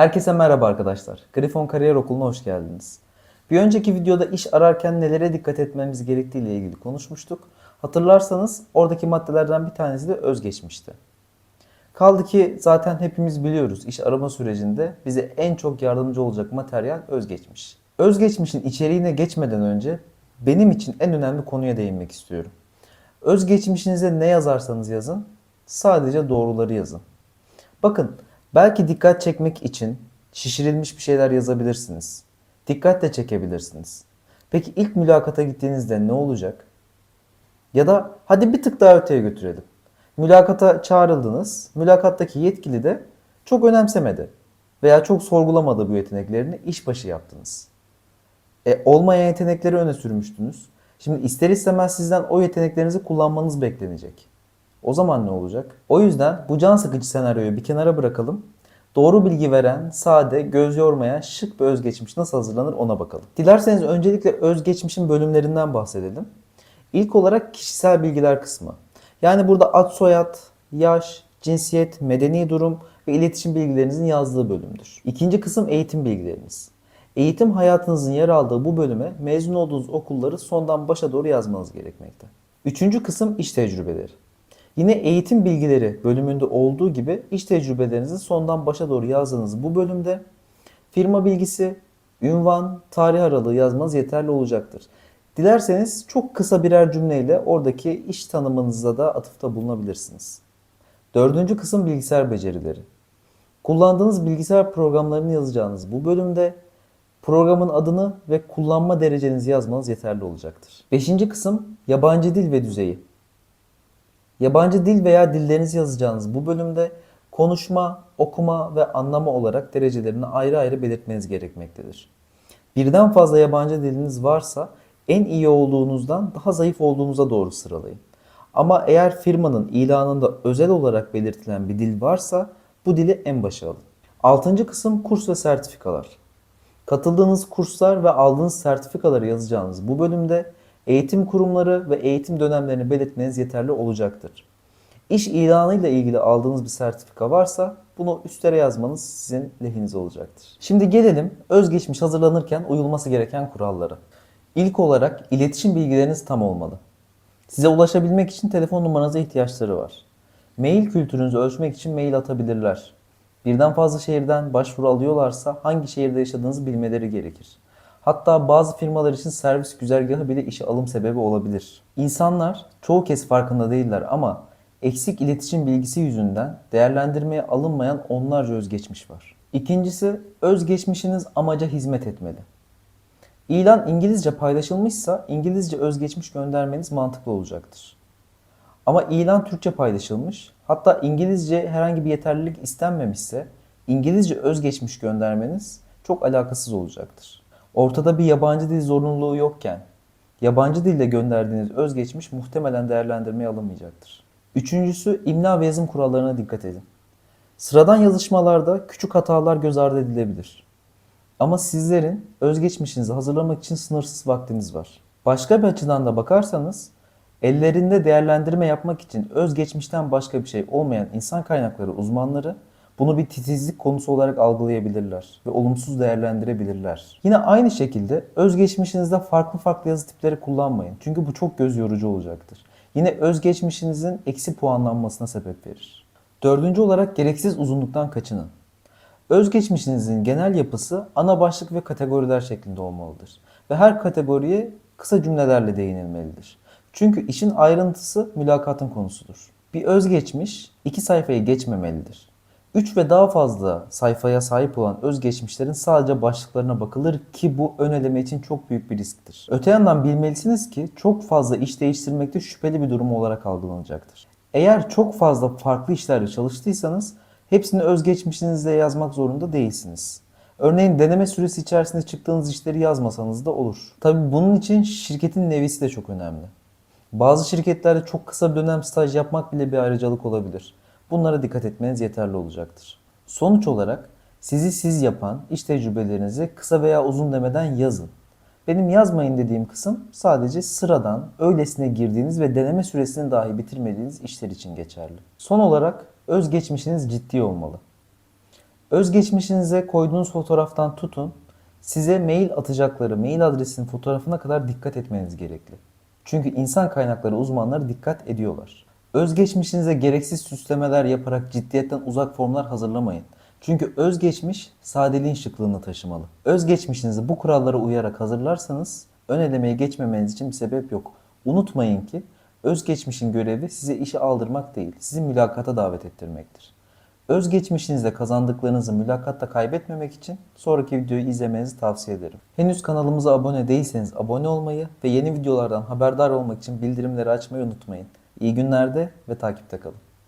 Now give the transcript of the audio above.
Herkese merhaba arkadaşlar. Grifon Kariyer Okulu'na hoş geldiniz. Bir önceki videoda iş ararken nelere dikkat etmemiz gerektiği ile ilgili konuşmuştuk. Hatırlarsanız oradaki maddelerden bir tanesi de özgeçmişti. Kaldı ki zaten hepimiz biliyoruz iş arama sürecinde bize en çok yardımcı olacak materyal özgeçmiş. Özgeçmişin içeriğine geçmeden önce benim için en önemli konuya değinmek istiyorum. Özgeçmişinize ne yazarsanız yazın, sadece doğruları yazın. Bakın, belki dikkat çekmek için şişirilmiş bir şeyler yazabilirsiniz. Dikkat de çekebilirsiniz. Peki ilk mülakata gittiğinizde ne olacak? Ya da hadi bir tık daha öteye götürelim. Mülakata çağrıldınız. Mülakattaki yetkili de çok önemsemedi veya çok sorgulamadı bu yeteneklerini işbaşı yaptınız. E, olmayan yetenekleri öne sürmüştünüz. Şimdi ister istemez sizden o yeteneklerinizi kullanmanız beklenecek. O zaman ne olacak? O yüzden bu can sıkıcı senaryoyu bir kenara bırakalım. Doğru bilgi veren, sade, göz yormayan, şık bir özgeçmiş nasıl hazırlanır ona bakalım. Dilerseniz öncelikle özgeçmişin bölümlerinden bahsedelim. İlk olarak kişisel bilgiler kısmı. Yani burada ad soyad, yaş, cinsiyet, medeni durum ve iletişim bilgilerinizin yazdığı bölümdür. İkinci kısım eğitim bilgileriniz. Eğitim hayatınızın yer aldığı bu bölüme mezun olduğunuz okulları sondan başa doğru yazmanız gerekmekte. Üçüncü kısım iş tecrübeleri. Yine eğitim bilgileri bölümünde olduğu gibi iş tecrübelerinizi sondan başa doğru yazdığınız bu bölümde firma bilgisi, ünvan, tarih aralığı yazmanız yeterli olacaktır. Dilerseniz çok kısa birer cümleyle oradaki iş tanımınıza da atıfta bulunabilirsiniz. Dördüncü kısım bilgisayar becerileri. Kullandığınız bilgisayar programlarını yazacağınız bu bölümde programın adını ve kullanma derecenizi yazmanız yeterli olacaktır. Beşinci kısım yabancı dil ve düzeyi. Yabancı dil veya dillerinizi yazacağınız bu bölümde konuşma, okuma ve anlama olarak derecelerini ayrı ayrı belirtmeniz gerekmektedir. Birden fazla yabancı diliniz varsa en iyi olduğunuzdan daha zayıf olduğunuza doğru sıralayın. Ama eğer firmanın ilanında özel olarak belirtilen bir dil varsa bu dili en başa alın. Altıncı kısım kurs ve sertifikalar. Katıldığınız kurslar ve aldığınız sertifikaları yazacağınız bu bölümde eğitim kurumları ve eğitim dönemlerini belirtmeniz yeterli olacaktır. İş ilanıyla ilgili aldığınız bir sertifika varsa bunu üstlere yazmanız sizin lehinize olacaktır. Şimdi gelelim özgeçmiş hazırlanırken uyulması gereken kurallara. İlk olarak iletişim bilgileriniz tam olmalı. Size ulaşabilmek için telefon numaranıza ihtiyaçları var. Mail kültürünüzü ölçmek için mail atabilirler. Birden fazla şehirden başvuru alıyorlarsa hangi şehirde yaşadığınızı bilmeleri gerekir. Hatta bazı firmalar için servis güzergahı bile işe alım sebebi olabilir. İnsanlar çoğu kez farkında değiller ama eksik iletişim bilgisi yüzünden değerlendirmeye alınmayan onlarca özgeçmiş var. İkincisi özgeçmişiniz amaca hizmet etmeli. İlan İngilizce paylaşılmışsa İngilizce özgeçmiş göndermeniz mantıklı olacaktır. Ama ilan Türkçe paylaşılmış, hatta İngilizce herhangi bir yeterlilik istenmemişse İngilizce özgeçmiş göndermeniz çok alakasız olacaktır. Ortada bir yabancı dil zorunluluğu yokken yabancı dilde gönderdiğiniz özgeçmiş muhtemelen değerlendirmeye alınmayacaktır. Üçüncüsü imla ve yazım kurallarına dikkat edin. Sıradan yazışmalarda küçük hatalar göz ardı edilebilir. Ama sizlerin özgeçmişinizi hazırlamak için sınırsız vaktiniz var. Başka bir açıdan da bakarsanız ellerinde değerlendirme yapmak için özgeçmişten başka bir şey olmayan insan kaynakları uzmanları bunu bir titizlik konusu olarak algılayabilirler ve olumsuz değerlendirebilirler. Yine aynı şekilde özgeçmişinizde farklı farklı yazı tipleri kullanmayın. Çünkü bu çok göz yorucu olacaktır. Yine özgeçmişinizin eksi puanlanmasına sebep verir. Dördüncü olarak gereksiz uzunluktan kaçının. Özgeçmişinizin genel yapısı ana başlık ve kategoriler şeklinde olmalıdır. Ve her kategoriye kısa cümlelerle değinilmelidir. Çünkü işin ayrıntısı mülakatın konusudur. Bir özgeçmiş iki sayfayı geçmemelidir. 3 ve daha fazla sayfaya sahip olan özgeçmişlerin sadece başlıklarına bakılır ki bu ön eleme için çok büyük bir risktir. Öte yandan bilmelisiniz ki çok fazla iş değiştirmekte şüpheli bir durum olarak algılanacaktır. Eğer çok fazla farklı işlerde çalıştıysanız hepsini özgeçmişinizde yazmak zorunda değilsiniz. Örneğin deneme süresi içerisinde çıktığınız işleri yazmasanız da olur. Tabi bunun için şirketin nevisi de çok önemli. Bazı şirketlerde çok kısa bir dönem staj yapmak bile bir ayrıcalık olabilir. Bunlara dikkat etmeniz yeterli olacaktır. Sonuç olarak sizi siz yapan iş tecrübelerinizi kısa veya uzun demeden yazın. Benim yazmayın dediğim kısım sadece sıradan, öylesine girdiğiniz ve deneme süresini dahi bitirmediğiniz işler için geçerli. Son olarak özgeçmişiniz ciddi olmalı. Özgeçmişinize koyduğunuz fotoğraftan tutun, size mail atacakları mail adresinin fotoğrafına kadar dikkat etmeniz gerekli. Çünkü insan kaynakları uzmanları dikkat ediyorlar. Özgeçmişinize gereksiz süslemeler yaparak ciddiyetten uzak formlar hazırlamayın. Çünkü özgeçmiş sadeliğin şıklığını taşımalı. Özgeçmişinizi bu kurallara uyarak hazırlarsanız ön elemeye geçmemeniz için bir sebep yok. Unutmayın ki özgeçmişin görevi size işe aldırmak değil, sizi mülakata davet ettirmektir. Özgeçmişinizde kazandıklarınızı mülakatta kaybetmemek için sonraki videoyu izlemenizi tavsiye ederim. Henüz kanalımıza abone değilseniz abone olmayı ve yeni videolardan haberdar olmak için bildirimleri açmayı unutmayın. İyi günlerde ve takipte kalın.